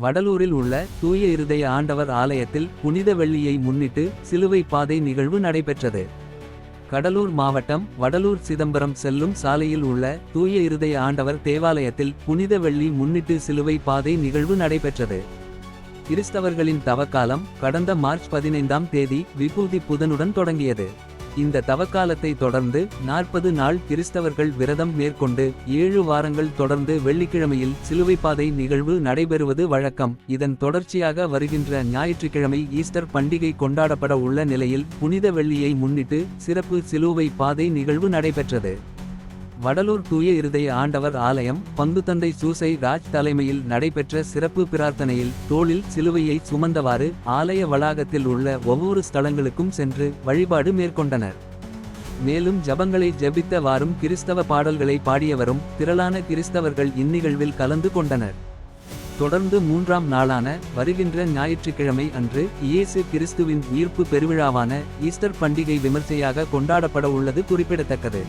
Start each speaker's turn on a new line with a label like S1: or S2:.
S1: வடலூரில் உள்ள தூய இருதய ஆண்டவர் ஆலயத்தில் புனித வெள்ளியை முன்னிட்டு சிலுவை பாதை நிகழ்வு நடைபெற்றது. கடலூர் மாவட்டம் வடலூர் சிதம்பரம் செல்லும் சாலையில் உள்ள தூய இருதய ஆண்டவர் தேவாலயத்தில் புனித வெள்ளி முன்னிட்டு சிலுவை பாதை நிகழ்வு நடைபெற்றது. கிறிஸ்தவர்களின் தவக்காலம் கடந்த மார்ச் பதினைந்தாம் தேதி விபூதி புதனுடன் தொடங்கியது. இந்த தவக்காலத்தை தொடர்ந்து நாற்பது நாள் கிறிஸ்தவர்கள் விரதம் மேற்கொண்டு ஏழு வாரங்கள் தொடர்ந்து வெள்ளிக்கிழமையில் சிலுவைப்பாதை நிகழ்வு நடைபெறுவது வழக்கம். இதன் தொடர்ச்சியாக வருகின்ற ஞாயிற்றுக்கிழமை ஈஸ்டர் பண்டிகை கொண்டாடப்பட உள்ள நிலையில் புனித வெள்ளியை முன்னிட்டு சிறப்பு சிலுவை பாதை நிகழ்வு நடைபெற்றது. வடலூர் தூய இருதய ஆண்டவர் ஆலயம் பங்குத்தந்தை சூசை ராஜ் தலைமையில் நடைபெற்ற சிறப்பு பிரார்த்தனையில் தோளில் சிலுவையை சுமந்தவாறு ஆலய வளாகத்தில் உள்ள ஒவ்வொரு ஸ்தலங்களுக்கும் சென்று வழிபாடு மேற்கொண்டனர். மேலும் ஜபங்களை ஜெபித்தவாறும் கிறிஸ்தவ பாடல்களை பாடியவரும் திரளான கிறிஸ்தவர்கள் இந்நிகழ்வில் கலந்து கொண்டனர். தொடர்ந்து மூன்றாம் நாளான வருகின்ற ஞாயிற்றுக்கிழமை அன்று இயேசு கிறிஸ்துவின் உயிர்ப்பு பெருவிழாவான ஈஸ்டர் பண்டிகை விமர்சையாக கொண்டாடப்பட உள்ளது குறிப்பிடத்தக்கது.